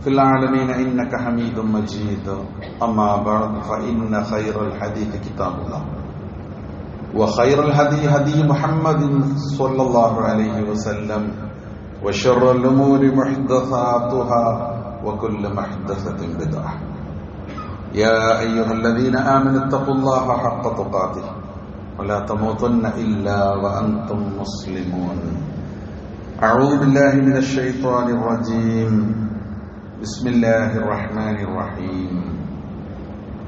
في العالمين إنك حميد مجيد. أما بعد فإن خير الحديث كتاب الله. وخير الهدي هدي محمد صلى الله عليه وسلم. وشر الأمور محدثاتها وكل محدثة بدعة. يا أيها الذين آمنوا اتقوا الله حق تقاته. ولا تموتن إلا وأنتم مسلمون. أعوذ بالله من الشيطان الرجيم. بسم الله الرحمن الرحيم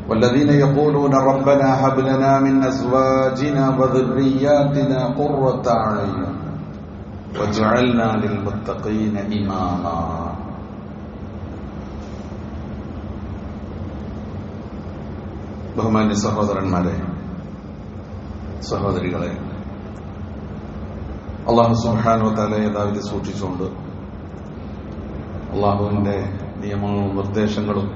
والذين يقولون ربنا هب لنا من أزواجنا وذرياتنا قرة أعين واجعلنا للمتقين إماما ബഹുമാന്യ സഹോദരന്മാരെ സഹോദരികളെ അള്ളാഹു സുഹാനോ തല യഥാവിധി സൂക്ഷിച്ചുകൊണ്ട് അള്ളാഹുവിന്റെ നിയമങ്ങളും നിർദ്ദേശങ്ങളും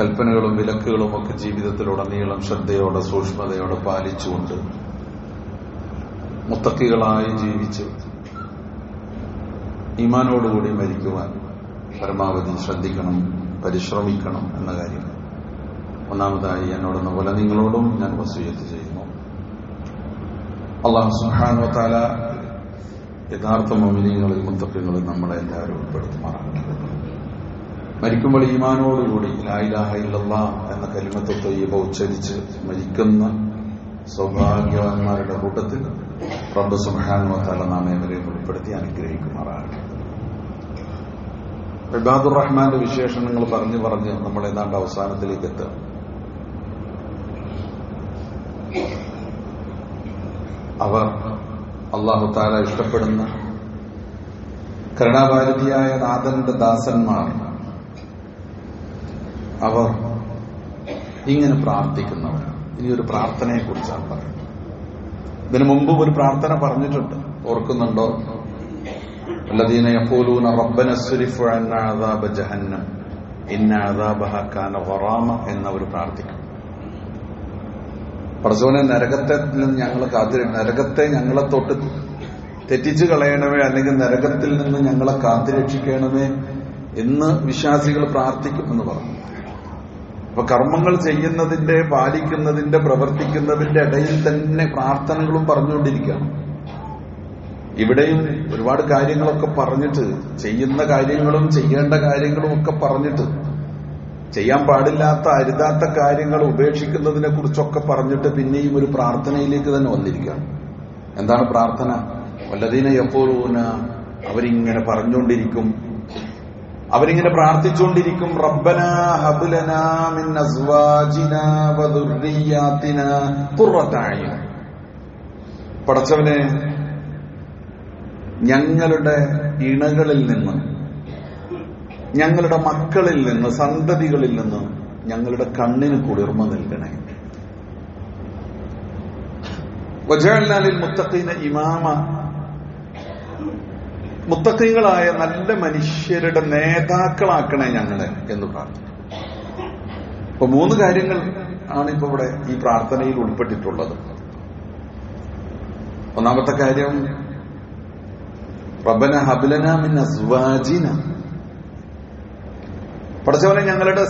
കൽപ്പനകളും വിലക്കുകളും ഒക്കെ ജീവിതത്തിലുടനീളം ശ്രദ്ധയോടെ സൂക്ഷ്മതയോടെ പാലിച്ചുകൊണ്ട് മുത്തക്കികളായി ജീവിച്ച് ഈമാനോടുകൂടി മരിക്കുവാൻ പരമാവധി ശ്രദ്ധിക്കണം പരിശ്രമിക്കണം എന്ന കാര്യം. ഒന്നാമതായി എന്നോട് പോലെ നിങ്ങളോടും ഞാൻ വസൂയത്ത് ചെയ്യുന്നു. അള്ളാഹു സുഹാനോ താല യഥാർത്ഥ മോമിനിയങ്ങളിൽ മുത്തക്കങ്ങളിൽ നമ്മളെല്ലാവരും ഉൾപ്പെടുത്തുമാറാകട്ടെ. മരിക്കുമ്പോൾ ഈമാനോടുകൂടി ലായിലാഹ എന്ന കലിമത്തെ തൊയ്യബ ഉച്ചരിച്ച് മരിക്കുന്ന സൗഭാഗ്യവാന്മാരുടെ കൂട്ടത്തിൽ റബ്ബ് സുഹാനോ താല നാം ഏവരെയും ഉൾപ്പെടുത്തി അനുഗ്രഹിക്കുമാറാകട്ടെ. ഇബാദുർ റഹ്മാന്റെ വിശേഷണങ്ങൾ പറഞ്ഞു പറഞ്ഞ് നമ്മൾ ഏതാണ്ട് അവസാനത്തിലേക്ക് എത്തുക. അവർ അള്ളാഹു താല ഇഷ്ടപ്പെടുന്ന കരുണാഭാരതിയായ നാഥന്റെ ദാസന്മാർ അവർ ഇങ്ങനെ പ്രാർത്ഥിക്കുന്നവർ ഇനി ഒരു പ്രാർത്ഥനയെ കുറിച്ചാണ് പറയുന്നത് ഇതിനു മുമ്പ് ഒരു പ്രാർത്ഥന പറഞ്ഞിട്ടുണ്ട് ഓർക്കുന്നുണ്ടോ الذين يقولون ربنا اصرف عنا عذاب جهنم إن عذابها كان غراما എന്നവർ പ്രാർത്ഥിക്കും പടച്ചോനെ നരകത്തെ നിന്ന് ഞങ്ങൾ കാത്തിരി നരകത്തെ ഞങ്ങളെ തൊട്ട് തെറ്റിച്ചു കളയണമേ അല്ലെങ്കിൽ നരകത്തിൽ നിന്ന് ഞങ്ങളെ കാത്തിരക്ഷിക്കണമേ എന്ന് വിശ്വാസികൾ പ്രാർത്ഥിക്കുമെന്ന് പറഞ്ഞു അപ്പൊ കർമ്മങ്ങൾ ചെയ്യുന്നതിന്റെ പാലിക്കുന്നതിന്റെ പ്രവർത്തിക്കുന്നതിന്റെ ഇടയിൽ തന്നെ പ്രാർത്ഥനകളും പറഞ്ഞുകൊണ്ടിരിക്കുകയാണ്. ഇവിടെയും ഒരുപാട് കാര്യങ്ങളൊക്കെ പറഞ്ഞിട്ട് ചെയ്യുന്ന കാര്യങ്ങളും ചെയ്യേണ്ട കാര്യങ്ങളും ഒക്കെ പറഞ്ഞിട്ട് ചെയ്യാൻ പാടില്ലാത്ത അരുതാത്ത കാര്യങ്ങൾ ഉപേക്ഷിക്കുന്നതിനെ കുറിച്ചൊക്കെ പറഞ്ഞിട്ട് പിന്നെയും ഒരു പ്രാർത്ഥനയിലേക്ക് തന്നെ വന്നിരിക്കുകയാണ്. എന്താണ് പ്രാർത്ഥന? വല്ലതീന എപ്പോഴൂന അവരിങ്ങനെ പറഞ്ഞുകൊണ്ടിരിക്കും. അവരിങ്ങനെ പ്രാർത്ഥിച്ചുകൊണ്ടിരിക്കും റബ്ബന ഹബുലന മിൻ അസ്വാജിന അയ്യുൻ പടച്ചവനെ ഞങ്ങളുടെ ഇണകളിൽ നിന്ന് ഞങ്ങളുടെ മക്കളിൽ നിന്ന് സന്തതികളിൽ നിന്ന് ഞങ്ങളുടെ കണ്ണിന് കുളിർമ നൽകണേ. വജാലിൽ മുത്തഖീന ഇമാമ മുത്തഖീങ്ങളായ നല്ല മനുഷ്യരുടെ നേതാക്കളാക്കണേ ഞങ്ങളെ എന്ന് പ്രാർത്ഥിക്കും അപ്പൊ മൂന്ന് കാര്യങ്ങൾ ആണ് ഇപ്പൊ ഇവിടെ ഈ പ്രാർത്ഥനയിൽ ഉൾപ്പെട്ടിട്ടുള്ളത്. ഒന്നാമത്തെ കാര്യം റബന ഹബലന മിൻ അസ്വാജിന. പടച്ചവനെ ഞങ്ങളുടെ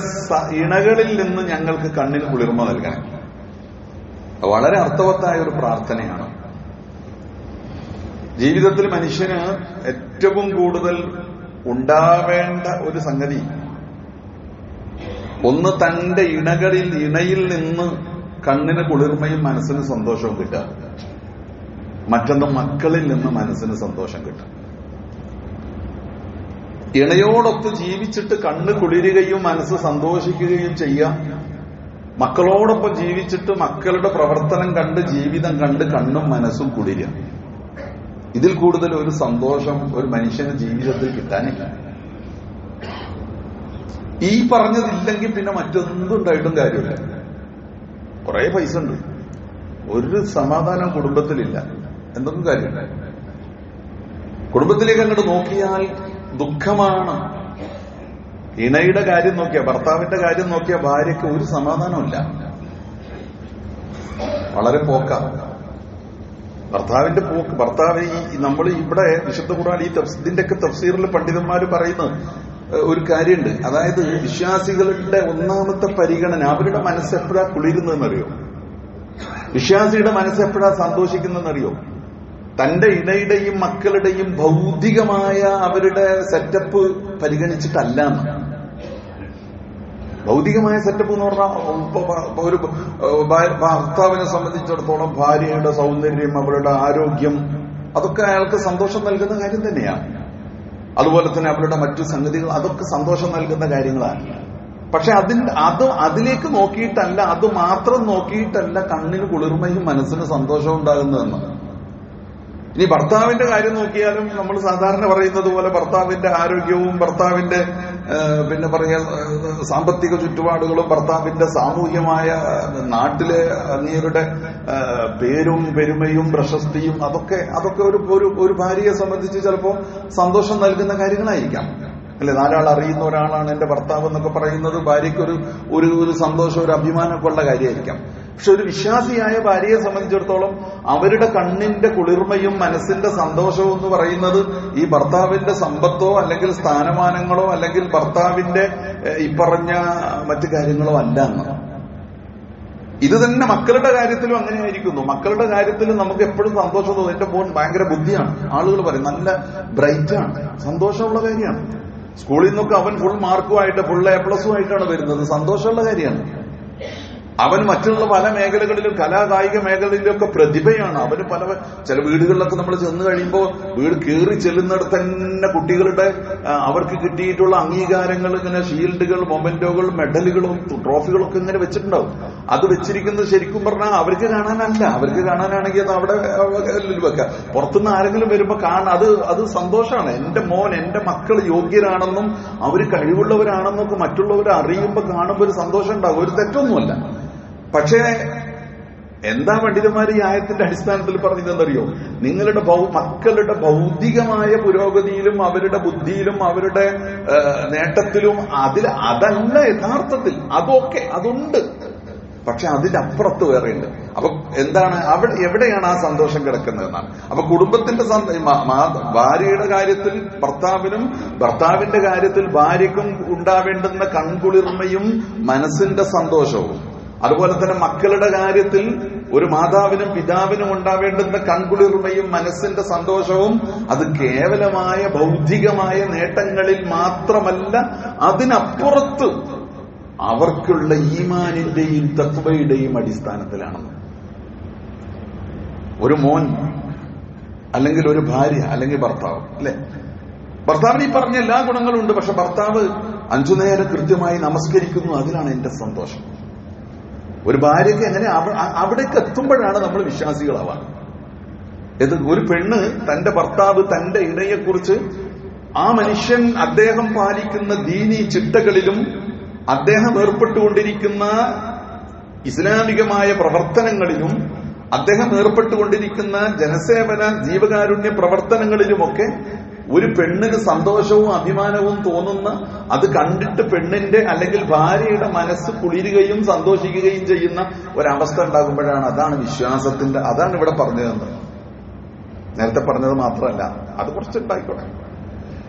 ഇണകളിൽ നിന്ന് ഞങ്ങൾക്ക് കണ്ണിന് കുളിർമ നൽകണം. വളരെ അർത്ഥവത്തായ ഒരു പ്രാർത്ഥനയാണ്. ജീവിതത്തിൽ മനുഷ്യന് ഏറ്റവും കൂടുതൽ ഉണ്ടാവേണ്ട ഒരു സംഗതി ഒന്ന് തന്റെ ഇണകളിൽ ഇണയിൽ നിന്ന് കണ്ണിന് കുളിർമയും മനസ്സിന് സന്തോഷവും കിട്ടുക. മറ്റൊന്ന് മക്കളിൽ നിന്ന് മനസ്സിന് സന്തോഷം കിട്ടും ഇണയോടൊത്ത് ജീവിച്ചിട്ട് കണ്ണ് കുളിരുകയും മനസ്സ് സന്തോഷിക്കുകയും ചെയ്യാം മക്കളോടൊപ്പം ജീവിച്ചിട്ട് മക്കളുടെ പ്രവർത്തനം കണ്ട് ജീവിതം കണ്ട് കണ്ണും മനസ്സും കുളിരുക. ഇതിൽ കൂടുതൽ ഒരു സന്തോഷം ഒരു മനുഷ്യന് ജീവിതത്തിൽ കിട്ടാനില്ല. ഈ പറഞ്ഞതില്ലെങ്കിൽ പിന്നെ മറ്റൊന്നുണ്ടായിട്ടും കാര്യമില്ല. കുറെ പൈസ ഉണ്ട്. ഒരു സമാധാനം കുടുംബത്തിലില്ല. എന്തൊന്നും കാര്യമില്ല. കുടുംബത്തിലേക്ക് അങ്ങോട്ട് നോക്കിയാൽ ദുഃഖമാണ്. ഇണയുടെ കാര്യം നോക്കിയ ഭർത്താവിന്റെ കാര്യം നോക്കിയ ഭാര്യയ്ക്ക് ഒരു സമാധാനമില്ല വളരെ പോക്ക. ഭർത്താവിന്റെ പോക്ക് ഭർത്താവ് ഈ നമ്മൾ ഇവിടെ വിശുദ്ധ ഖുർആൻ ഈ ഇതിന്റെയൊക്കെ തഫ്സീറിൽ പണ്ഡിതന്മാർ പറയുന്ന ഒരു കാര്യമുണ്ട്. അതായത് വിശ്വാസികളുടെ ഒന്നാമത്തെ പരിഗണന അവരുടെ മനസ്സ് എപ്പോഴാ കുളിരുന്നതെന്നറിയോ? വിശ്വാസിയുടെ മനസ്സ് എപ്പോഴാ സന്തോഷിക്കുന്നതെന്നറിയോ? തന്റെ ഇണയുടെയും മക്കളുടെയും ഭൗതികമായ അവരുടെ സെറ്റപ്പ് പരിഗണിച്ചിട്ടല്ല. ഭൗതികമായ സെറ്റപ്പ് എന്ന് പറഞ്ഞാൽ ഒരു ഭർത്താവിനെ സംബന്ധിച്ചിടത്തോളം ഭാര്യയുടെ സൗന്ദര്യം അവളുടെ ആരോഗ്യം അതൊക്കെ അയാൾക്ക് സന്തോഷം നൽകുന്ന കാര്യം തന്നെയാണ് അതുപോലെ തന്നെ അവരുടെ മറ്റു സംഗതികൾ അതൊക്കെ സന്തോഷം നൽകുന്ന കാര്യങ്ങളാണ്. പക്ഷെ അതിന് അത് അതിലേക്ക് നോക്കിയിട്ടല്ല അത് മാത്രം നോക്കിയിട്ടല്ല കണ്ണിന് കുളിർമയും മനസ്സിന് സന്തോഷവും ഉണ്ടാകുന്നതെന്ന്. ഇനി ഭർത്താവിന്റെ കാര്യം നോക്കിയാലും നമ്മൾ സാധാരണ പറയുന്നത് പോലെ ഭർത്താവിന്റെ ആരോഗ്യവും ഭർത്താവിന്റെ പിന്നെ പറയാ സാമ്പത്തിക ചുറ്റുപാടുകളും ഭർത്താവിന്റെ സാമൂഹ്യമായ നാട്ടിലെ അങ്ങേരുടെ പേരും പെരുമയും പ്രശസ്തിയും അതൊക്കെ അതൊക്കെ ഒരു ഒരു ഭാര്യയെ സംബന്ധിച്ച് ചിലപ്പോൾ സന്തോഷം നൽകുന്ന കാര്യങ്ങളായിരിക്കാം. അല്ലെ നാലാൾ അറിയുന്ന ഒരാളാണ് എന്റെ ഭർത്താവ് എന്നൊക്കെ പറയുന്നത് ഭാര്യയ്ക്ക് ഒരു ഒരു സന്തോഷം ഒരു അഭിമാനമൊക്കെ ഉള്ള കാര്യമായിരിക്കാം. പക്ഷെ ഒരു വിശ്വാസിയായ ഭാര്യയെ സംബന്ധിച്ചിടത്തോളം അവരുടെ കണ്ണിന്റെ കുളിർമയും മനസ്സിന്റെ സന്തോഷവും എന്ന് പറയുന്നത് ഈ ഭർത്താവിന്റെ സമ്പത്തോ അല്ലെങ്കിൽ സ്ഥാനമാനങ്ങളോ അല്ലെങ്കിൽ ഭർത്താവിന്റെ ഇപ്പറഞ്ഞ മറ്റു കാര്യങ്ങളോ അല്ല എന്ന്. ഇത് തന്നെ മക്കളുടെ കാര്യത്തിലും അങ്ങനെ ആയിരിക്കുന്നു മക്കളുടെ കാര്യത്തിൽ നമുക്ക് എപ്പോഴും സന്തോഷം തോന്നും. എന്റെ ഫോൺ ഭയങ്കര ബുദ്ധിയാണ്. ആളുകൾ പറയും നല്ല ബ്രൈറ്റാണ്. സന്തോഷമുള്ള കാര്യമാണ്. സ്കൂളിൽ നിന്നൊക്കെ അവൻ ഫുൾ മാർക്കുമായിട്ട് ഫുൾ എ പ്ലസും ആയിട്ടാണ് വരുന്നത്. സന്തോഷമുള്ള കാര്യമാണ്. അവൻ മറ്റുള്ള പല മേഖലകളിലും കലാകായിക മേഖലയിലൊക്കെ പ്രതിഭയാണ്. അവന് പല ചില വീടുകളിലൊക്കെ നമ്മൾ ചെന്ന് കഴിയുമ്പോൾ വീട് കയറി ചെല്ലുന്നിടത്ത് തന്നെ കുട്ടികളുടെ അവർക്ക് കിട്ടിയിട്ടുള്ള അംഗീകാരങ്ങൾ ഇങ്ങനെ ഷീൽഡുകൾ മൊമെന്റോകൾ മെഡലുകളും ട്രോഫികളൊക്കെ ഇങ്ങനെ വെച്ചിട്ടുണ്ടാവും. അത് വെച്ചിരിക്കുന്നത് ശരിക്കും പറഞ്ഞാൽ അവർക്ക് കാണാനല്ല. അവർക്ക് കാണാനാണെങ്കിൽ അത് അവിടെ വെക്കാം. പുറത്തുനിന്ന് ആരെങ്കിലും വരുമ്പോൾ കാണാൻ അത് അത് സന്തോഷമാണ്. എന്റെ മോൻ എന്റെ മക്കൾ യോഗ്യരാണെന്നും അവർ കഴിവുള്ളവരാണെന്നൊക്കെ മറ്റുള്ളവർ അറിയുമ്പോൾ കാണുമ്പോൾ ഒരു സന്തോഷം ഉണ്ടാവും. ഒരു തെറ്റൊന്നുമല്ല. പക്ഷേ എന്താ പണ്ഡിതന്മാർ ഈ ആയത്തിന്റെ അടിസ്ഥാനത്തിൽ പറഞ്ഞതെന്നറിയോ? നിങ്ങളുടെ മക്കളുടെ ഭൗതികമായ പുരോഗതിയിലും അവരുടെ ബുദ്ധിയിലും അവരുടെ നേട്ടത്തിലും അതിൽ അതല്ല യഥാർത്ഥത്തിൽ. അതൊക്കെ അതുണ്ട്. പക്ഷെ അതിനപ്പുറത്ത് വേറെയുണ്ട്. അപ്പൊ എന്താണ്? അവിടെ എവിടെയാണ് ആ സന്തോഷം കിടക്കുന്നതെന്നാണ്. അപ്പൊ കുടുംബത്തിന്റെ ഭാര്യയുടെ കാര്യത്തിൽ ഭർത്താവിനും ഭർത്താവിന്റെ കാര്യത്തിൽ ഭാര്യയ്ക്കും ഉണ്ടാവേണ്ടുന്ന കൺകുളിർമയും മനസ്സിന്റെ സന്തോഷവും. അതുപോലെ തന്നെ മക്കളുടെ കാര്യത്തിൽ ഒരു മാതാവിനും പിതാവിനും ഉണ്ടാവേണ്ടുന്ന കൺകുളിർമയും മനസ്സിന്റെ സന്തോഷവും അത് കേവലമായ ബൗദ്ധികമായ നേട്ടങ്ങളിൽ മാത്രമല്ല അതിനപ്പുറത്ത് അവർക്കുള്ള ഈമാനിന്റെയും തത്വയുടെയും അടിസ്ഥാനത്തിലാണെന്ന്. ഒരു മോൻ അല്ലെങ്കിൽ ഒരു ഭാര്യ അല്ലെങ്കിൽ ഭർത്താവ് അല്ലെ? ഭർത്താവിന് ഈ പറഞ്ഞ എല്ലാ ഗുണങ്ങളും ഉണ്ട് പക്ഷെ ഭർത്താവ് അഞ്ചു നേരം കൃത്യമായി നമസ്കരിക്കുന്നു അതിലാണ് എന്റെ സന്തോഷം. ഒരു ഭാര്യയ്ക്ക് എങ്ങനെ അവിടേക്ക് എത്തുമ്പോഴാണ് നമ്മൾ വിശ്വാസികളാവാൻ ഇത് ഒരു പെണ്ണ് തന്റെ ഭർത്താവ് തന്റെ ഇണയെക്കുറിച്ച് ആ മനുഷ്യൻ അദ്ദേഹം പാലിക്കുന്ന ദീനി ചിട്ടകളിലും അദ്ദേഹം ഏർപ്പെട്ടുകൊണ്ടിരിക്കുന്ന ഇസ്ലാമികമായ പ്രവർത്തനങ്ങളിലും അദ്ദേഹം ഏർപ്പെട്ടുകൊണ്ടിരിക്കുന്ന ജനസേവന ജീവകാരുണ്യ പ്രവർത്തനങ്ങളിലുമൊക്കെ ഒരു പെണ്ണിന് സന്തോഷവും അഭിമാനവും തോന്നുന്ന അത് കണ്ടിട്ട് പെണ്ണിന്റെ അല്ലെങ്കിൽ ഭാര്യയുടെ മനസ്സ് കുളിരുകയും സന്തോഷിക്കുകയും ചെയ്യുന്ന ഒരവസ്ഥ ഉണ്ടാകുമ്പോഴാണ് അതാണ് വിശ്വാസത്തിന്റെ അതാണ് ഇവിടെ പറഞ്ഞതെന്ന്. നേരത്തെ പറഞ്ഞത് മാത്രമല്ല അത് കുറച്ചുണ്ടായിക്കോട്ടെ.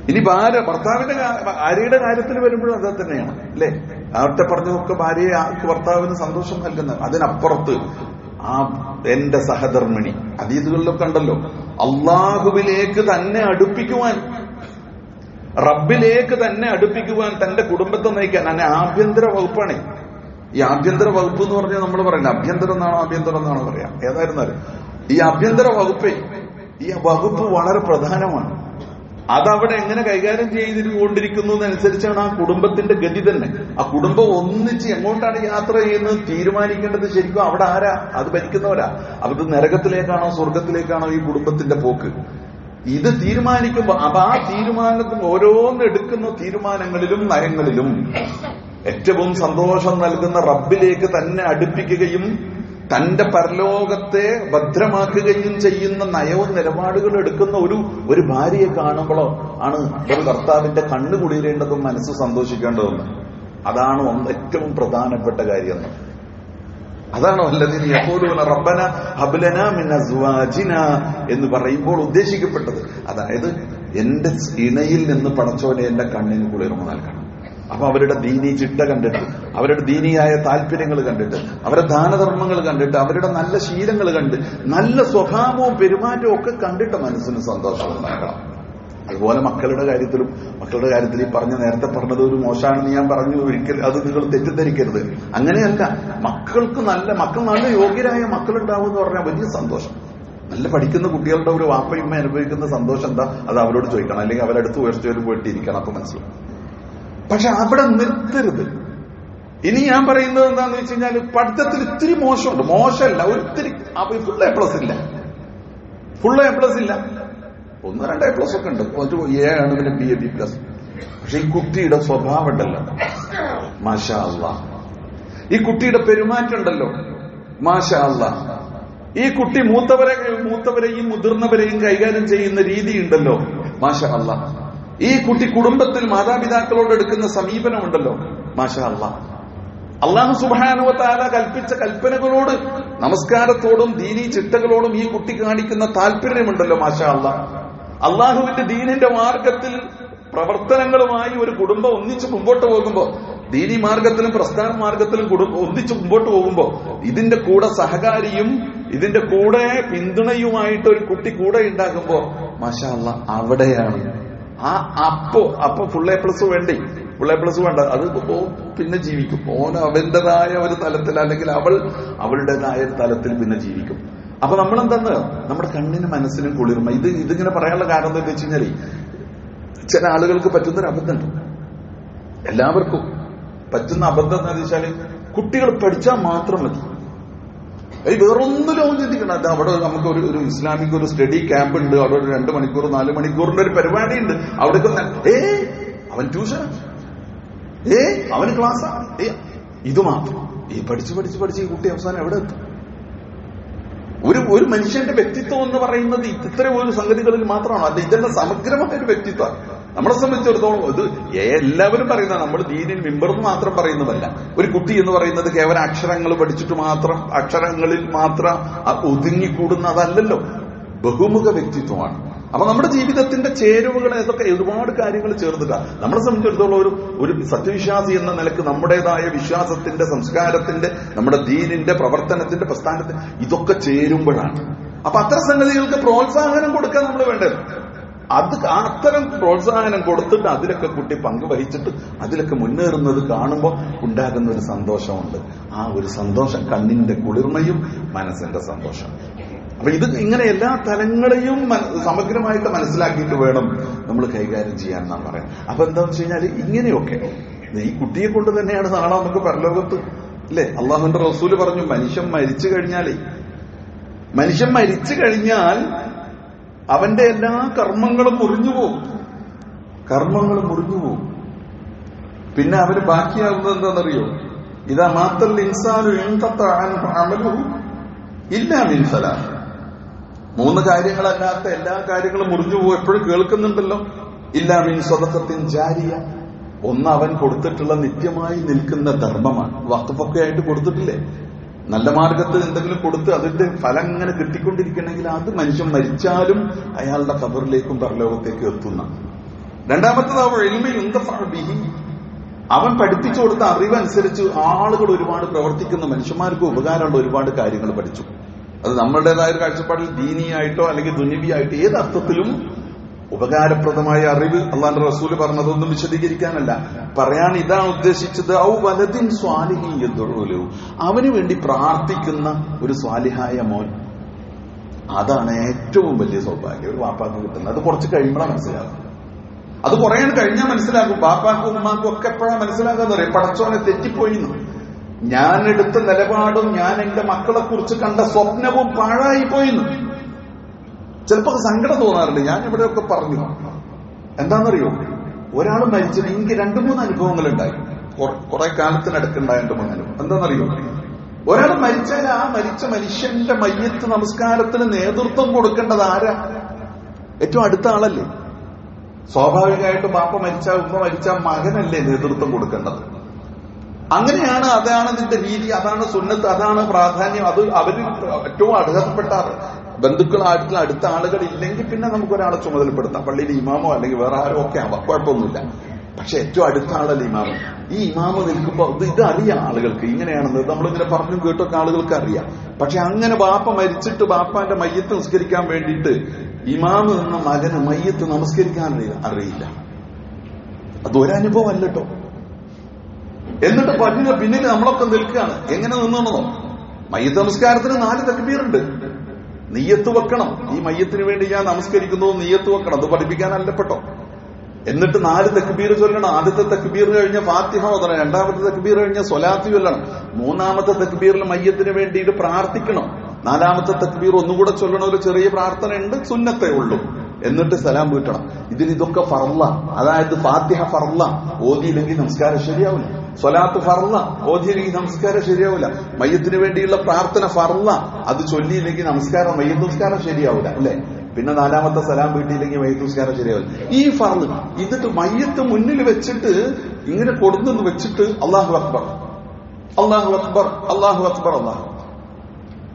ഇനി ഭാര്യ ഭർത്താവിന്റെ ഭാര്യയുടെ കാര്യത്തിൽ വരുമ്പോഴും അത് തന്നെയാണ് അല്ലെ? നേരത്തെ പറഞ്ഞതൊക്കെ ഭാര്യയെ ഭർത്താവിന് സന്തോഷം നൽകുന്ന അതിനപ്പുറത്ത് ആ എന്റെ സഹധർമ്മിണി അതീതുകളിലൊക്കെ ഉണ്ടല്ലോ. അള്ളാഹുവിലേക്ക് തന്നെ അടുപ്പിക്കുവാൻ റബ്ബിലേക്ക് തന്നെ അടുപ്പിക്കുവാൻ തന്റെ കുടുംബത്തെ നയിക്കാൻ. അങ്ങനെ ആഭ്യന്തര വകുപ്പാണ്. ഈ ആഭ്യന്തര വകുപ്പ് എന്ന് പറഞ്ഞാൽ നമ്മൾ പറയുന്നത് ആഭ്യന്തരം എന്നാണോ ആഭ്യന്തരം എന്നാണോ പറയാം ഏതായിരുന്നാലും ഈ ആഭ്യന്തര വകുപ്പേ ഈ വകുപ്പ് വളരെ പ്രധാനമാണ്. അതവിടെ എങ്ങനെ കൈകാര്യം ചെയ്തുകൊണ്ടിരിക്കുന്നതനുസരിച്ചാണ് ആ കുടുംബത്തിന്റെ ഗതി തന്നെ. ആ കുടുംബം ഒന്നിച്ച് എങ്ങോട്ടാണ് യാത്ര ചെയ്യുന്നത് തീരുമാനിക്കേണ്ടത് ശരിക്കും അവിടെ ആരാ? അത് ഭരിക്കുന്നവരാ. അവർക്ക് നരകത്തിലേക്കാണോ സ്വർഗത്തിലേക്കാണോ ഈ കുടുംബത്തിന്റെ പോക്ക്? ഇത് തീരുമാനിക്കുമ്പോൾ അപ്പൊ ആ തീരുമാനത്തിൽ ഓരോന്ന് എടുക്കുന്ന തീരുമാനങ്ങളിലും നയങ്ങളിലും ഏറ്റവും സന്തോഷം നൽകുന്ന റബ്ബിലേക്ക് തന്നെ അടുപ്പിക്കുകയും തന്റെ പരലോകത്തെ ഭദ്രമാക്കുകയും ചെയ്യുന്ന നയവും നിലപാടുകളും എടുക്കുന്ന ഒരു ഒരു ഭാര്യയെ കാണുമ്പോഴോ ആണ് ഒരു ഭർത്താവിന്റെ കണ്ണു കുളിരേണ്ടതും മനസ്സ് സന്തോഷിക്കേണ്ടതും. അതാണ് ഏറ്റവും പ്രധാനപ്പെട്ട കാര്യം. അതാണോ വല്ലതിന് യഖൂലൂന റബ്ബന ഹബ്ലന മിനസ്വാജിന എന്ന് പറയുമ്പോൾ ഉദ്ദേശിക്കപ്പെട്ടത്. അതായത് എന്റെ ഇണയിൽ നിന്ന് പടച്ചോനെ എന്റെ കണ്ണിന് കുളിർമ നൽകണം അപ്പൊ അവരുടെ ദീനി ചിട്ട കണ്ടിട്ട് അവരുടെ ദീനിയായ താല്പര്യങ്ങൾ കണ്ടിട്ട് അവരുടെ ദാനധർമ്മങ്ങൾ കണ്ടിട്ട് അവരുടെ നല്ല ശീലങ്ങൾ കണ്ട് നല്ല സ്വഭാവവും പെരുമാറ്റവും ഒക്കെ കണ്ടിട്ട് മനസ്സിന് സന്തോഷം ഉണ്ടാകണം. അതുപോലെ മക്കളുടെ കാര്യത്തിലും മക്കളുടെ കാര്യത്തിൽ ഈ പറഞ്ഞ നേരത്തെ പറഞ്ഞത് ഒരു മോശമാണെന്ന് ഞാൻ പറഞ്ഞു ഒരിക്കൽ അത് നിങ്ങൾ തെറ്റിദ്ധരിക്കരുത്. അങ്ങനെയല്ല മക്കൾക്ക് നല്ല മക്കൾ നല്ല യോഗ്യരായ മക്കളുണ്ടാവും എന്ന് പറഞ്ഞാൽ വലിയ സന്തോഷം. നല്ല പഠിക്കുന്ന കുട്ടികളുടെ ഒരു വാപ്പയമ്മ അനുഭവിക്കുന്ന സന്തോഷം എന്താ? അത് അവരോട് ചോദിക്കണം. അല്ലെങ്കിൽ അവരടുത്ത് ഉയർച്ചയിൽ പോയിട്ട് ഇരിക്കണം അപ്പൊ മനസ്സിലാവും. പക്ഷെ അവിടെ നിർത്തരുത്. ഇനി ഞാൻ പറയുന്നത് എന്താണെന്ന് വെച്ച് കഴിഞ്ഞാൽ പഠിത്തത്തിൽ ഇത്തിരി മോശമുണ്ട്. മോശമല്ല ഒത്തിരി ഫുൾ എ പ്ലസ് ഇല്ല. ഫുൾ എ പ്ലസ് ഇല്ല. ഒന്ന് രണ്ട് എ പ്ലസ് ഒക്കെ ഉണ്ട്. ഒരു എ ആണ് പിന്നെ ബി എ ബി പ്ലസ് പക്ഷെ ഈ കുട്ടിയുടെ സ്വഭാവം ഉണ്ടല്ലോ. മാഷാ ഈ കുട്ടിയുടെ പെരുമാറ്റം ഉണ്ടല്ലോ. മാഷാ ഈ കുട്ടി മൂത്തവരെ മൂത്തവരെയും മുതിർന്നവരെയും കൈകാര്യം ചെയ്യുന്ന രീതി ഉണ്ടല്ലോ. മാഷാ ഈ കുട്ടി കുടുംബത്തിൽ മാതാപിതാക്കളോട് എടുക്കുന്ന സമീപനമുണ്ടല്ലോ. മാഷ അള്ളാ അള്ളാഹു സുബാനുവത്താല കൽപ്പിച്ച കൽപ്പനകളോട് നമസ്കാരത്തോടും ദീനീ ചിട്ടകളോടും ഈ കുട്ടി കാണിക്കുന്ന താല്പര്യമുണ്ടല്ലോ മാഷ അള്ളാ അള്ളാഹുവിന്റെ ദീനിന്റെ മാർഗത്തിൽ പ്രവർത്തനങ്ങളുമായി ഒരു കുടുംബം ഒന്നിച്ചു മുമ്പോട്ട് പോകുമ്പോൾ ദീനി മാർഗത്തിലും പ്രസ്ഥാന മാർഗത്തിലും കുടുംബം ഒന്നിച്ച് മുമ്പോട്ട് പോകുമ്പോൾ ഇതിന്റെ കൂടെ സഹകാരിയും ഇതിന്റെ കൂടെ പിന്തുണയുമായിട്ട് ഒരു കുട്ടി കൂടെ ഉണ്ടാകുമ്പോ മാഷാ അള്ളാ അവിടെയാണ് ആ അപ്പോ അപ്പൊ ഫുൾ എ പ്ലസ് വേണ്ടി? ഫുൾ എ പ്ലസ് വേണ്ട. അത് പിന്നെ ജീവിക്കും. ഓൻ അവന്റേതായ ഒരു തലത്തിൽ അല്ലെങ്കിൽ അവൾ അവളുടേതായ ഒരു തലത്തിൽ പിന്നെ ജീവിക്കും. അപ്പൊ നമ്മൾ എന്തെന്ന് നമ്മുടെ കണ്ണിനും മനസ്സിനും കുളിർമ. ഇത് ഇതിങ്ങനെ പറയാനുള്ള കാരണം എന്താ വെച്ച് കഴിഞ്ഞാൽ ചില ആളുകൾക്ക് പറ്റുന്നൊരു അബദ്ധമുണ്ട്. എല്ലാവർക്കും പറ്റുന്ന അബദ്ധം എന്താ വെച്ചാൽ കുട്ടികൾ പഠിച്ചാൽ മാത്രം മതി. ഏയ് വേറൊന്നിലും അവൻ ചിന്തിക്കണം അത് അവിടെ നമുക്ക് ഒരു ഒരു ഇസ്ലാമിക് ഒരു സ്റ്റഡി ക്യാമ്പ് ഉണ്ട്. അവിടെ ഒരു രണ്ട് മണിക്കൂർ നാല് മണിക്കൂറിന്റെ ഒരു പരിപാടി ഉണ്ട്. വന്നാൽ ഏ അവൻ ട്യൂഷൻ ഏ അവന് ക്ലാസ്സാ. ഏ ഇത് മാത്രം. ഈ പഠിച്ച് പഠിച്ച് പഠിച്ച് ഈ കുട്ടി അവസാനം എവിടെ എത്തും? ഒരു ഒരു മനുഷ്യന്റെ വ്യക്തിത്വം എന്ന് പറയുന്നത് ഇത്രയും ഒരു സംഗതികളിൽ മാത്രമാണ്. അല്ല ഇതെല്ലാം സമഗ്രമായ ഒരു വ്യക്തിത്വം നമ്മളെ സംബന്ധിച്ചിടത്തോളം ഇത് എല്ലാവരും പറയുന്ന നമ്മൾ ദീനിൽ മിമ്പർന്ന് മാത്രം പറയുന്നതല്ല. ഒരു കുട്ടി എന്ന് പറയുന്നത് കേവലം അക്ഷരങ്ങൾ പഠിച്ചിട്ട് മാത്രം അക്ഷരങ്ങളിൽ മാത്രം ഒതുങ്ങിക്കൂടുന്നതല്ലല്ലോ. ബഹുമുഖ വ്യക്തിത്വമാണ്. അപ്പൊ നമ്മുടെ ജീവിതത്തിന്റെ ചേരുവകൾ ഇതൊക്കെ ഒരുപാട് കാര്യങ്ങൾ ചേർന്നിട്ടാ നമ്മളെ സംബന്ധിച്ചിടത്തോളം ഒരു ഒരു സത്യവിശ്വാസി എന്ന നിലയ്ക്ക് നമ്മുടേതായ വിശ്വാസത്തിന്റെ സംസ്കാരത്തിന്റെ നമ്മുടെ ദീനിന്റെ പ്രവർത്തനത്തിന്റെ പ്രസ്ഥാനത്തിന്റെ ഇതൊക്കെ ചേരുമ്പോഴാണ്. അപ്പൊ അത്തരം സംഗതികൾക്ക് പ്രോത്സാഹനം കൊടുക്കാൻ നമ്മൾ വേണ്ടത്. അത് അത്തരം പ്രോത്സാഹനം കൊടുത്തിട്ട് അതിലൊക്കെ കുട്ടി പങ്കുവഹിച്ചിട്ട് അതിലൊക്കെ മുന്നേറുന്നത് കാണുമ്പോൾ ഉണ്ടാകുന്ന ഒരു സന്തോഷമുണ്ട്. ആ ഒരു സന്തോഷം കണ്ണിന്റെ കുളിർമയും മനസ്സിന്റെ സന്തോഷം. അപ്പൊ ഇത് ഇങ്ങനെ എല്ലാ തലങ്ങളെയും സമഗ്രമായിട്ട് മനസ്സിലാക്കിയിട്ട് വേണം നമ്മൾ കൈകാര്യം ചെയ്യാൻ എന്നാ പറയാം. അപ്പൊ എന്താന്ന് വെച്ച് കഴിഞ്ഞാൽ ഇങ്ങനെയൊക്കെ. ഈ കുട്ടിയെ കൊണ്ട് തന്നെയാണ് നാളെ നമുക്ക് പരലോകത്ത് അല്ലെ? അള്ളാഹുന്റെ റസൂൽ പറഞ്ഞു മനുഷ്യൻ മരിച്ചു കഴിഞ്ഞാലേ. മനുഷ്യൻ മരിച്ചു കഴിഞ്ഞാൽ അവന്റെ എല്ലാ കർമ്മങ്ങളും മുറിഞ്ഞു പോകും കർമ്മങ്ങൾ മുറിഞ്ഞു പോകും പിന്നെ അവന് ബാക്കിയാകുന്നത് എന്താണെന്നറിയോ? ഇതാ മാത്രൽ ഇൻസാനു അമലു ഇല്ല മിൻസല മൂന്ന് കാര്യങ്ങളല്ലാത്ത എല്ലാ കാര്യങ്ങളും മുറിഞ്ഞു പോകും എപ്പോഴും കേൾക്കുന്നുണ്ടല്ലോ. ഇല്ല മിൻ സ്വതക്കത്തിൻ ജാരിയ. ഒന്ന് അവൻ കൊടുത്തിട്ടുള്ള നിത്യമായി നിൽക്കുന്ന ധർമ്മമാണ്. വക്കഫൊക്കെ ആയിട്ട് കൊടുത്തിട്ടില്ലേ? നല്ല മാർഗത്തിൽ എന്തെങ്കിലും കൊടുത്ത് അതിന്റെ ഫലം ഇങ്ങനെ കിട്ടിക്കൊണ്ടിരിക്കണമെങ്കിൽ അത് മനുഷ്യൻ മരിച്ചാലും അയാളുടെ കബറിലേക്കും പരലോകത്തേക്കും എത്തുന്ന. രണ്ടാമത്തത് അവൾ എൽമയുന്തഫിഹി അവൻ പഠിപ്പിച്ചു കൊടുത്ത അറിവനുസരിച്ച് ആളുകൾ ഒരുപാട് പ്രവർത്തിക്കുന്ന മനുഷ്യന്മാർക്ക് ഉപകാരമുള്ള ഒരുപാട് കാര്യങ്ങൾ പഠിച്ചു. അത് നമ്മളുടേതായ ഒരു കാഴ്ചപ്പാടിൽ ദീനിയായിട്ടോ അല്ലെങ്കിൽ ദുനിവിയായിട്ടോ ഏത് അർത്ഥത്തിലും ഉപകാരപ്രദമായ അറിവ് അള്ളാന്റെ റസൂൽ പറഞ്ഞതൊന്നും വിശദീകരിക്കാനല്ല. പറയാൻ ഇതാണ് ഉദ്ദേശിച്ചത് ഔ വലതിൻ സ്വാലിഹി സ്വാലിഹീയതുള്ളൂ അവന് വേണ്ടി പ്രാർത്ഥിക്കുന്ന ഒരു സ്വാലിഹായ മോൻ. അതാണ് ഏറ്റവും വലിയ സൗഭാഗ്യം. ഒരു വാപ്പാക്ക് കിട്ടുന്നത്. അത് കുറച്ച് കഴിയുമ്പോഴാണ് മനസ്സിലാകും അത് കുറേ കഴിഞ്ഞാൽ മനസ്സിലാകും ബാപ്പാക്കും ഉമ്മാക്കും ഒക്കെ എപ്പോഴാണ് മനസ്സിലാക്കാന്ന് പറയും പടച്ചോനെ തെറ്റിപ്പോയി ഞാൻ എടുത്ത നിലപാടും ഞാൻ എന്റെ മക്കളെ കുറിച്ച് കണ്ട സ്വപ്നവും പാഴായി പോയിന്ന് ചിലപ്പോ സങ്കടം തോന്നാറുണ്ട്. ഞാൻ ഇവിടെയൊക്കെ പറഞ്ഞു. എന്താണെന്നറിയോ? ഒരാൾ മരിച്ചത് എനിക്ക് രണ്ടു മൂന്ന് അനുഭവങ്ങൾ ഉണ്ടായി കുറെ കാലത്തിനടുക്കുണ്ടായ രണ്ടു മൂന്ന് അനുഭവം. എന്താണെന്നറിയോ? ഒരാൾ മരിച്ചാൽ ആ മരിച്ച മനുഷ്യന്റെ മയ്യത്ത് നമസ്കാരത്തിന് നേതൃത്വം കൊടുക്കേണ്ടത് ആരാ? ഏറ്റവും അടുത്ത ആളല്ലേ? സ്വാഭാവികമായിട്ട് ബാപ്പ മരിച്ച ഉമ്മ മരിച്ച മകനല്ലേ നേതൃത്വം കൊടുക്കേണ്ടത്. അങ്ങനെയാണ് അതാണ് ഇതിന്റെ രീതി അതാണ് സുന്നത്ത് അതാണ് പ്രാധാന്യം. അത് അവർ ഏറ്റവും അർഹതപ്പെട്ട ബന്ധുക്കളായിട്ടുള്ള അടുത്ത ആളുകൾ ഇല്ലെങ്കിൽ പിന്നെ നമുക്ക് ഒരാളെ ചുമതലപ്പെടുത്താം. പള്ളിയിൽ ഇമാമോ അല്ലെങ്കിൽ വേറെ ആരോ ഒക്കെ ആവാം. കുഴപ്പമൊന്നുമില്ല. പക്ഷെ ഏറ്റവും അടുത്ത ആളല്ലേ ഇമാമ്? ഈ ഇമാമ് നിൽക്കുമ്പോൾ ഇത് ഇത് അറിയാം ആളുകൾക്ക്. ഇങ്ങനെയാണെന്ന് നമ്മളിങ്ങനെ പറഞ്ഞു കേട്ടൊക്കെ ആളുകൾക്ക് അറിയാം. പക്ഷെ അങ്ങനെ ബാപ്പ മരിച്ചിട്ട് ബാപ്പാന്റെ മയ്യത്ത് നിസ്കരിക്കാൻ വേണ്ടിയിട്ട് ഇമാമ് എന്ന മകന് മയ്യത്ത് നമസ്കരിക്കാൻ അറിയില്ല. അതൊരനുഭവം അല്ലട്ടോ എന്നിട്ട് പല്ലിന് പിന്നിൽ നമ്മളൊക്കെ നിൽക്കുകയാണ്. എങ്ങനെ നിന്നോ മയ്യത്ത് നമസ്കാരത്തിന് നാല് തക്ബീറുണ്ട്. നെയ്യത്ത് വെക്കണം. ഈ മയ്യത്തിന് വേണ്ടി ഞാൻ നമസ്കരിക്കുന്നു നെയ്യത്ത് വെക്കണം. അത് പഠിപ്പിക്കാനല്ലപ്പെട്ടോ എന്നിട്ട് നാല് തെക്കുബീർ ചൊല്ലണം. ആദ്യത്തെ തെക്കുബീർ കഴിഞ്ഞ ഫാത്തിഹ ഓതണം രണ്ടാമത്തെ തെക്കുബീർ കഴിഞ്ഞ സ്വലാത്തി ചൊല്ലണം. മൂന്നാമത്തെ തെക്കുബീറിൽ മയ്യത്തിന് വേണ്ടിയിട്ട് പ്രാർത്ഥിക്കണം. നാലാമത്തെ തെക്കുബീർ ഒന്നുകൂടെ ചൊല്ലണ ഒരു ചെറിയ പ്രാർത്ഥന ഉണ്ട് സുന്നത്തേ ഉള്ളൂ. എന്നിട്ട് സലാം വീട്ടണം. ഇതിന് ഇതൊക്കെ ഫർല അതായത് ഫാത്തിഹ ഫർല ഓതിയില്ലെങ്കിൽ നമസ്കാരം ശരിയാവില്ല. സ്വലാത്ത് ഫർന്ന ഓതിയില്ലെങ്കിൽ നമസ്കാരം ശരിയാവില്ല മയ്യത്തിന് വേണ്ടിയുള്ള പ്രാർത്ഥന ഫർന്ന അത് ചൊല്ലിയില്ലെങ്കിൽ നമസ്കാരം മയ്യത് നമസ്കാരം ശരിയാവില്ല അല്ലെ? പിന്നെ നാലാമത്തെ സലാം വീട്ടിയില്ലെങ്കിൽ മയ്യത്ത് നമസ്കാരം ശരിയാവില്ല ഈ ഫർന്ന് എന്നിട്ട് മയ്യത്ത് മുന്നിൽ വെച്ചിട്ട് ഇങ്ങനെ കൊടുന്നു വെച്ചിട്ട് അള്ളാഹു അക്ബർ. അള്ളാഹു അക്ബർ അള്ളാഹു അക്ബർ അള്ളാഹു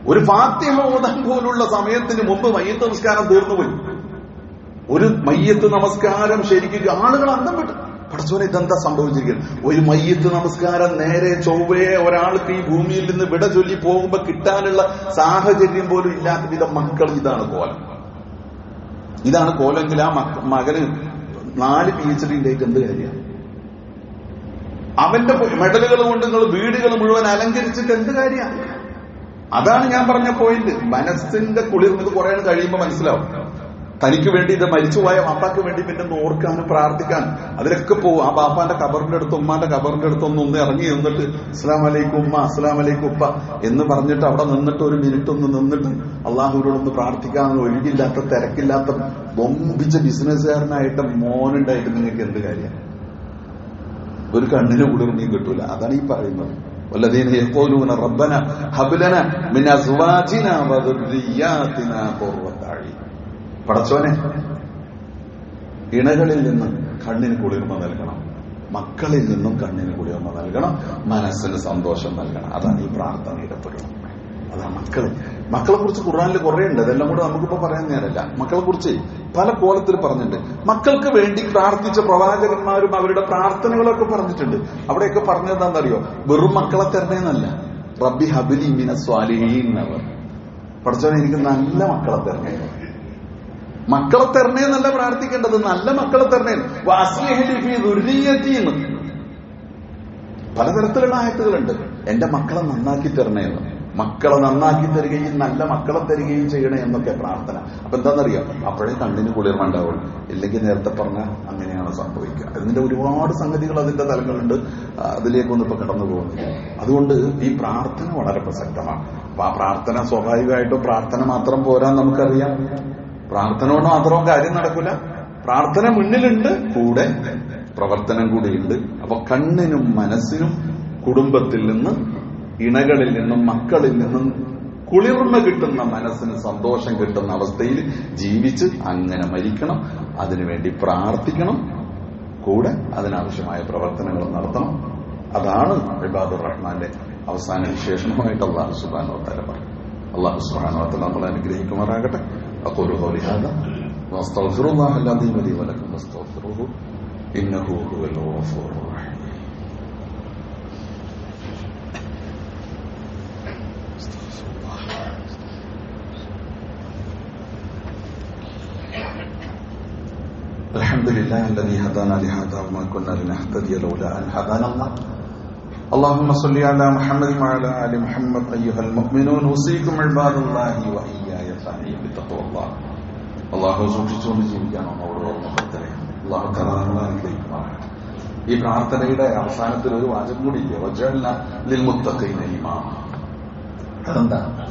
ഒരു ഫാത്തിഹ ഓതാൻ പോലുള്ള സമയത്തിന് മുമ്പ് മയ്യത്ത് നമസ്കാരം തീർന്നുപോയി ഒരു മയ്യത്ത് നമസ്കാരം ശരിക്കും ആളുകൾ അന്തം വിട്ടു. പടച്ചോനെ ഇതെന്താ സംഭവിച്ചിരിക്കുന്നത് ഒരു മയ്യത്ത് നമസ്കാരം നേരെ ചൊവ്വയെ ഒരാൾക്ക് ഈ ഭൂമിയിൽ നിന്ന് വിട ചൊല്ലി പോകുമ്പോ കിട്ടാനുള്ള സാഹചര്യം പോലും ഇല്ലാത്ത വിധം മക്കൾ ഇതാണ് കോലം. ഇതാണ് കോലെങ്കിൽ ആ മകന് നാല് പി എച്ച് ഡി എന്ത് കാര്യം അവന്റെ മെഡലുകൾ കൊണ്ട് നിങ്ങൾ വീടുകൾ മുഴുവൻ അലങ്കരിച്ചിട്ട് എന്ത് കാര്യം അതാണ് ഞാൻ പറഞ്ഞ പോയിന്റ് മനസ്സിന്റെ കുളിർന്നത് കുറെ കഴിയുമ്പോൾ മനസ്സിലാവും. തനിക്ക് വേണ്ടി ഇത് മരിച്ചുപോയ ബാപ്പാക്ക് വേണ്ടി പിന്നെ ഒന്ന് ഓർക്കാനും പ്രാർത്ഥിക്കാനും അതിലൊക്കെ പോകും ആ ബാപ്പാന്റെ കബറിന്റെ അടുത്ത് ഉമ്മാന്റെ കബറിന്റെ അടുത്ത് ഒന്ന് ഒന്ന് ഇറങ്ങി നിന്നിട്ട് അസ്ലാം വലൈക്കും ഉമ്മ അസ്ലാം വലൈക്കും ഉപ്പ എന്ന് പറഞ്ഞിട്ട് അവിടെ നിന്നിട്ട് ഒരു മിനിറ്റ് ഒന്ന് നിന്നിട്ട് അള്ളാഹുവിനോടൊന്ന് പ്രാർത്ഥിക്കാൻ ഒഴിവില്ലാത്ത തിരക്കില്ലാത്ത ബൊമ്പിച്ച ബിസിനസ്സുകാരനായിട്ട് മോനുണ്ടായിട്ട് നിങ്ങൾക്ക് എന്ത് കാര്യം ഒരു കണ്ണിന് കുളിർമയും കിട്ടൂല അതാണ് ഈ പറയുന്നത് والذين يقولون ربنا هب لنا من ازواجنا وذرياتنا قرة اعين പടച്ചോനെ ഇണകളിൽ നിന്ന് കണ്ണിന് കുളിർമ നൽകണം. മക്കളിൽ നിന്നും കണ്ണിന് കുളിർമ നൽകണം. മനസ്സിന് സന്തോഷം നൽകണം. അതാണ് ഈ പ്രാർത്ഥന പരിണാമം അതാ മക്കൾ. മക്കളെ കുറിച്ച് ഖുർആാനിൽ കുറേ ഉണ്ട് അതെല്ലാം കൂടെ നമുക്കിപ്പോ പറയാൻ നേരല്ല മക്കളെ കുറിച്ച് പല കോലത്തിൽ പറഞ്ഞിട്ടുണ്ട്. മക്കൾക്ക് വേണ്ടി പ്രാർത്ഥിച്ച പ്രവാചകന്മാരും അവരുടെ പ്രാർത്ഥനകളൊക്കെ പറഞ്ഞിട്ടുണ്ട്. അവിടെയൊക്കെ പറഞ്ഞത് എന്താണെന്നറിയോ? വെറും മക്കളെ തരണേന്നല്ല. റബ്ബി ഹബിലി മിന സ്വാലിഹീൻ അവർ പഠിച്ചവനെ എനിക്ക് നല്ല മക്കളെ തരണേ. മക്കളെ തരണേന്നല്ല പ്രാർത്ഥിക്കേണ്ടത്. നല്ല മക്കളെ തരണേ എന്ന് പലതരത്തിലുള്ള ആയത്തുകളുണ്ട്. എന്റെ മക്കളെ നന്നാക്കി തരണേന്ന്. മക്കളെ നന്നാക്കി തരികയും നല്ല മക്കളെ തരികയും ചെയ്യണേ എന്നൊക്കെ പ്രാർത്ഥന. അപ്പൊ എന്താണെന്നറിയാം അപ്പോഴേ കണ്ണിന് കുളിർമ ഉണ്ടാവുള്ളൂ. ഇല്ലെങ്കിൽ നേരത്തെ പറഞ്ഞ അങ്ങനെയാണ് സംഭവിക്കുക. അതിന്റെ ഒരുപാട് സംഗതികൾ അതിന്റെ തലങ്ങളുണ്ട്. അതിലേക്കൊന്നും ഇപ്പൊ കടന്നു പോകുന്നില്ല അതുകൊണ്ട് ഈ പ്രാർത്ഥന വളരെ പ്രസക്തമാണ്. അപ്പൊ ആ പ്രാർത്ഥന സ്വാഭാവികമായിട്ടും പ്രാർത്ഥന മാത്രം പോരാൻ നമുക്കറിയാം. പ്രാർത്ഥന കൊണ്ട് മാത്രം കാര്യം നടക്കില്ല പ്രാർത്ഥന മുന്നിലുണ്ട് കൂടെ പ്രവർത്തനം കൂടിയുണ്ട്. അപ്പൊ കണ്ണിനും മനസ്സിനും കുടുംബത്തിൽ നിന്ന് ഇണകളിൽ നിന്നും മക്കളിൽ നിന്നും കുളിർമ കിട്ടുന്ന മനസ്സിന് സന്തോഷം കിട്ടുന്ന അവസ്ഥയിൽ ജീവിച്ച് അങ്ങനെ മരിക്കണം. അതിനുവേണ്ടി പ്രാർത്ഥിക്കണം. കൂടെ അതിനാവശ്യമായ പ്രവർത്തനങ്ങൾ നടത്തണം. അതാണ് ഇബാദുർ റഹ്മാന്റെ അവസാന വിശേഷണമായിട്ട് അള്ളാഹു സുബാനോ തല പറയും. അള്ളാഹു സുബാനോ തല നമ്മളെ അനുഗ്രഹിക്കുമാറാകട്ടെ. أقول قولي هذا وأستغفر الله العظيم لي ولكم واستغفروه إنه هو الغفور الرحيم. الحمد لله الذي هدانا لهذا وما كنا لنهتدي لولا أن هدانا الله. اللهم صل على محمد وعلى آل محمد أيها المؤمنون. أوصيكم عباد الله ثاني അള്ളാഹു. സൂക്ഷിച്ചുകൊണ്ട് ജീവിക്കാൻ നമ്മോട് ഓർമ്മപ്പെടുത്തണേ അള്ളാഹു കലാങ്ങളെ അനുഗ്രഹിക്കുമാറാണ് ഈ പ്രാർത്ഥനയുടെ അവസാനത്തിൽ ഒരു വാചകം കൂടി ഇല്ല? വജ്രലിൽമുത്തക്കൈന ഇമാമ. അതെന്താ?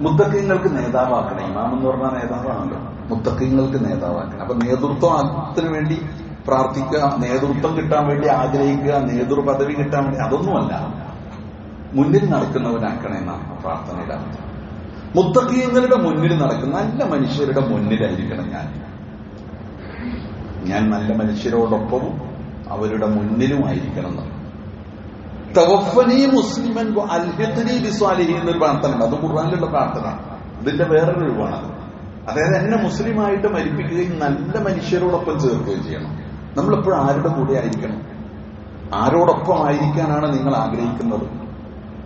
മുത്തക്കൈങ്ങൾക്ക് നേതാവാക്കണം. ഇമാം എന്ന് പറഞ്ഞാൽ നേതാവാണല്ലോ. മുത്തക്കൈങ്ങൾക്ക് നേതാവാക്കണം. അപ്പൊ നേതൃത്വത്തിന് വേണ്ടി പ്രാർത്ഥിക്കുക നേതൃത്വം കിട്ടാൻ വേണ്ടി ആഗ്രഹിക്കുക നേതൃപദവി കിട്ടാൻ വേണ്ടി അതൊന്നുമല്ല. മുന്നിൽ നടക്കുന്നവനാക്കണമെന്നാണ് പ്രാർത്ഥനയുടെ അർത്ഥം. മുത്തക്കീങ്ങളുടെ മുന്നിൽ നടക്കുന്ന നല്ല മനുഷ്യരുടെ മുന്നിലായിരിക്കണം ഞാൻ. ഞാൻ നല്ല മനുഷ്യരോടൊപ്പം അവരുടെ മുന്നിലുമായിരിക്കണം തവഫനി മുസ്ലിമൻ അൽഹിഖ്നി ബിസ്വാലിഹി എന്നൊരു പ്രാർത്ഥനയുണ്ട്. അത് ഖുർആനിലുള്ള പ്രാർത്ഥന. ഇതിന്റെ വേറൊരു രൂപമാണ് അതായത് എന്നെ മുസ്ലിമായിട്ട് മരിപ്പിക്കുകയും നല്ല മനുഷ്യരോടൊപ്പം ചേർക്കുകയും ചെയ്യണം. നമ്മളെപ്പോഴും ആരുടെ കൂടെ ആയിരിക്കണം? ആരോടൊപ്പം ആയിരിക്കാനാണ് നിങ്ങൾ ആഗ്രഹിക്കുന്നത്?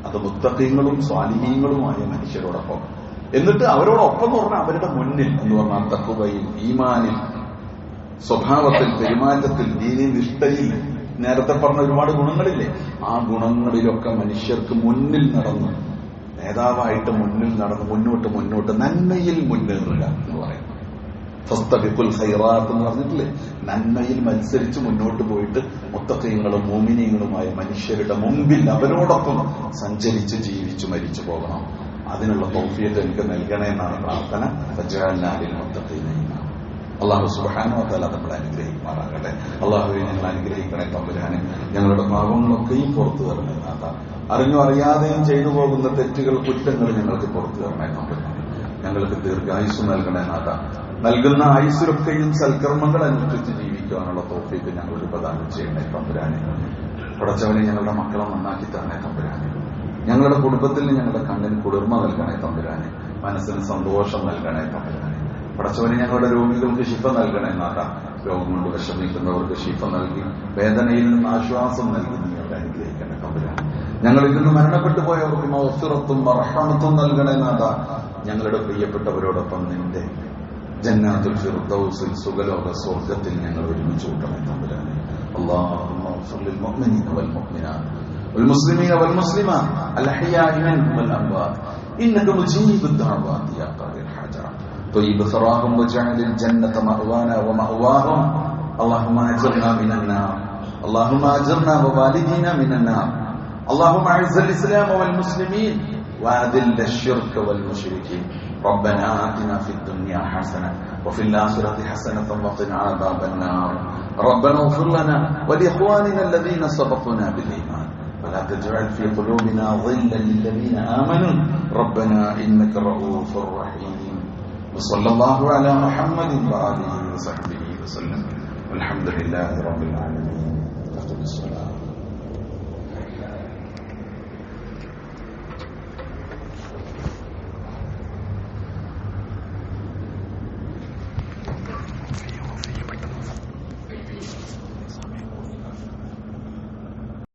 അത് മുത്തക്കീങ്ങളും സ്വാലിഹീങ്ങളുമായ മനുഷ്യരോടൊപ്പം. എന്നിട്ട് അവരോടൊപ്പം എന്ന് പറഞ്ഞാൽ അവരുടെ മുന്നിൽ എന്ന് പറഞ്ഞാൽ തക്കുവയിൽ ഈമാനിൽ സ്വഭാവത്തിൽ പെരുമാറ്റത്തിൽ ദീനി നിഷ്ഠയിൽ. നേരത്തെ പറഞ്ഞ ഒരുപാട് ഗുണങ്ങളില്ലേ? ആ ഗുണങ്ങളിലൊക്കെ മനുഷ്യർക്ക് മുന്നിൽ നടന്ന് നേതാവായിട്ട് മുന്നിൽ നടന്ന് മുന്നോട്ട് മുന്നോട്ട് നന്മയിൽ മുന്നേറുക എന്ന് പറയുന്നു ഫസ്തബിക്കുൽ ഖൈറാത്ത് എന്ന് പറഞ്ഞിട്ടില്ലേ? നന്മയിൽ മത്സരിച്ച് മുന്നോട്ട് പോയിട്ട് മുത്തക്കയങ്ങളും മോമിനിയങ്ങളുമായ മനുഷ്യരുടെ മുമ്പിൽ അവരോടൊപ്പം സഞ്ചരിച്ച് ജീവിച്ചു മരിച്ചു പോകണം. അതിനുള്ള തോഫിയത്ത് എനിക്ക് നൽകണമെന്നാണ് പ്രാർത്ഥന. ഫജാലിൽ മൊത്തത്തിൽ അള്ളാഹു സുബാനോ തല നമ്മളെ അനുഗ്രഹിക്കുമാറാകട്ടെ. അള്ളാഹുവിനെ ഞങ്ങൾ അനുഗ്രഹിക്കണേ തമ്പുരാനെ. ഞങ്ങളുടെ പാവങ്ങളൊക്കെയും പുറത്തു തരണേ നാഥ. അറിഞ്ഞോ അറിയാതെയും ചെയ്തു പോകുന്ന തെറ്റുകൾ കുറ്റങ്ങൾ ഞങ്ങൾക്ക് പുറത്തു തരണേ തമ്പുരാനെ. ഞങ്ങൾക്ക് ദീർഘായുസ് നൽകണേ നാഥ. നൽകുന്ന ആയുസ്സിലൊക്കെയും സൽക്കർമ്മങ്ങൾ അനുഷ്ഠിച്ച് ജീവിക്കുവാനുള്ള തോഫീക്ക് ഞങ്ങൾക്ക് പ്രധാനം ചെയ്യണേ തമ്പുരാനെ. പടച്ചവനെ ഞങ്ങളുടെ മക്കളെ നന്നാക്കി തരണേ തമ്പുരാനെ. ഞങ്ങളുടെ കുടുംബത്തിൽ ഞങ്ങളുടെ കണ്ണിന് കുളിർമ നൽകണേ തമ്പുരാനെ മനസ്സിന് സന്തോഷം നൽകണേ തമ്പുരാനെ പടച്ചവനെ ഞങ്ങളുടെ രോഗികൾക്ക് ശിഫ നൽകണേ നാഥ രോഗം കൊണ്ട് വിഷമിക്കുന്നവർക്ക് ശിഫ നൽകി വേദനയിൽ നിന്ന് ആശ്വാസം നൽകി നീ അവരെ അനുഗ്രഹിക്കണേ തമ്പുരാനെ ഞങ്ങളിൽ നിന്ന് മരണപ്പെട്ടു പോയവർക്ക് മൗഫിറത്തും മറഹമത്തും നൽകണേ നാഥ ഞങ്ങളുടെ പ്രിയപ്പെട്ടവരോടൊപ്പം നിന്റെ ജന്നാത്തുൽ ഫിർദൗസിൽ സുഖലോക സ്വർഗത്തിൽ ഞങ്ങൾ ഒരുമിച്ച് കൂട്ടണേ തമ്പുരാനെ اللهم اغفر للمؤمنين والمؤمنات والمسلمين والمسلمات الأحياء منهم والأموات إنك مجيب الدعوات يا قاضي الحاجات طيب ثراهم وجعل الجنة مأوانا ومأواهم. اللهم أجرنا من النار. اللهم أجرنا ووالدينا من النار. اللهم أعز الإسلام والمسلمين. وأذل الشرك والمشركين. ربنا آتنا في الدنيا حسنة وفي الآخرة حسنة وقنا عذاب النار. ربنا اغفر لنا ولإخواننا الذين سبقونا بالإيمان. ولا تجعل في قلوبنا ظلا للذين آمنوا. ربنا إنك رؤوف رحيم. وصلى الله على محمد وآله وصحبه وسلم. والحمد لله رب العالمين. تقبل الصلاة.